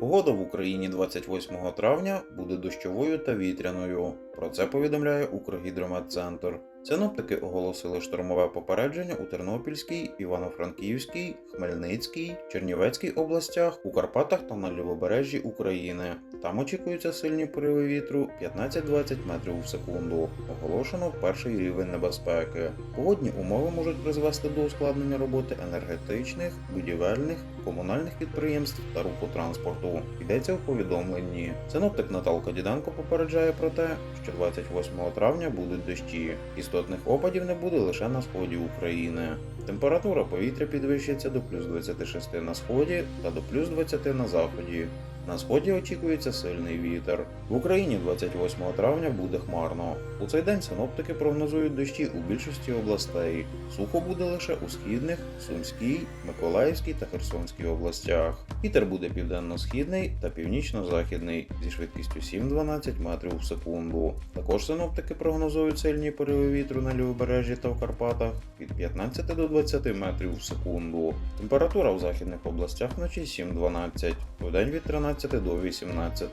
Погода в Україні 28 травня буде дощовою та вітряною. Про це повідомляє Укргідрометцентр. Синоптики оголосили штормове попередження у Тернопільській, Івано-Франківській, Хмельницькій, Чернівецькій областях, у Карпатах та на лівобережжі України. Там очікуються сильні пориви вітру 15-20 метрів в секунду. Оголошено перший рівень небезпеки. Погодні умови можуть призвести до ускладнення роботи енергетичних, будівельних, комунальних підприємств та руху транспорту. Йдеться у повідомленні. Синоптик Наталка Діденко попереджає про те, що 28 травня будуть дощі. Істотних опадів не буде лише на сході України. Температура повітря підвищиться до плюс 26 на сході та до плюс 20 на заході. На сході очікується сильний вітер. В Україні 28 травня буде хмарно. У цей день синоптики прогнозують дощі у більшості областей. Сухо буде лише у східних, Сумській, Миколаївській та Херсонській областях. Вітер буде південно-східний та північно-західний зі швидкістю 7-12 метрів в секунду. Також синоптики прогнозують сильні пориви вітру на лівобережжі та в Карпатах від 15 до 20 метрів в секунду. Температура в західних областях вночі 7-12, вдень від 13 до 18.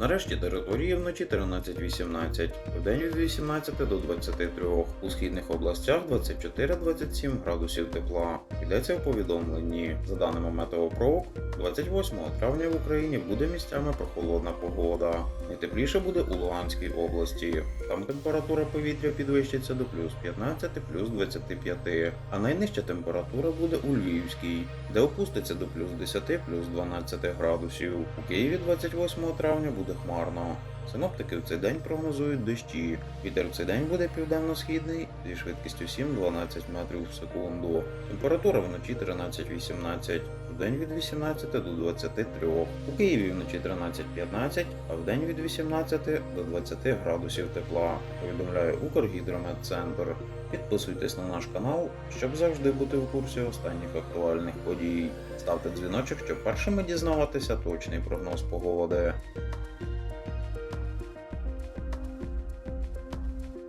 Нарешті території вночі 13-18, вдень від 18 до 23. У східних областях 24-27 градусів тепла. Йдеться в повідомленні. За даними Метеопрок, 28 травня в Україні буде місцями прохолодна погода. Найтепліше буде у Луганській області. Там температура повітря підвищиться до плюс 15 плюс 25, а найнижча температура буде у Львівській, де опуститься до плюс 10 плюс 12 градусів. У Києві 28 травня буде хмарно. Синоптики в цей день прогнозують дощі. Вітер в цей день буде південно-східний зі швидкістю 7-12 метрів в секунду. Температура вночі 13-18, вдень від 18 до 23. У Києві вночі 13-15, а вдень від 18 до 20 градусів тепла. Повідомляє Укргідрометцентр. Підписуйтесь на наш канал, щоб завжди бути в курсі останніх актуальних подій. Ставте дзвіночок, щоб першими дізнаватися точний прогноз погоди.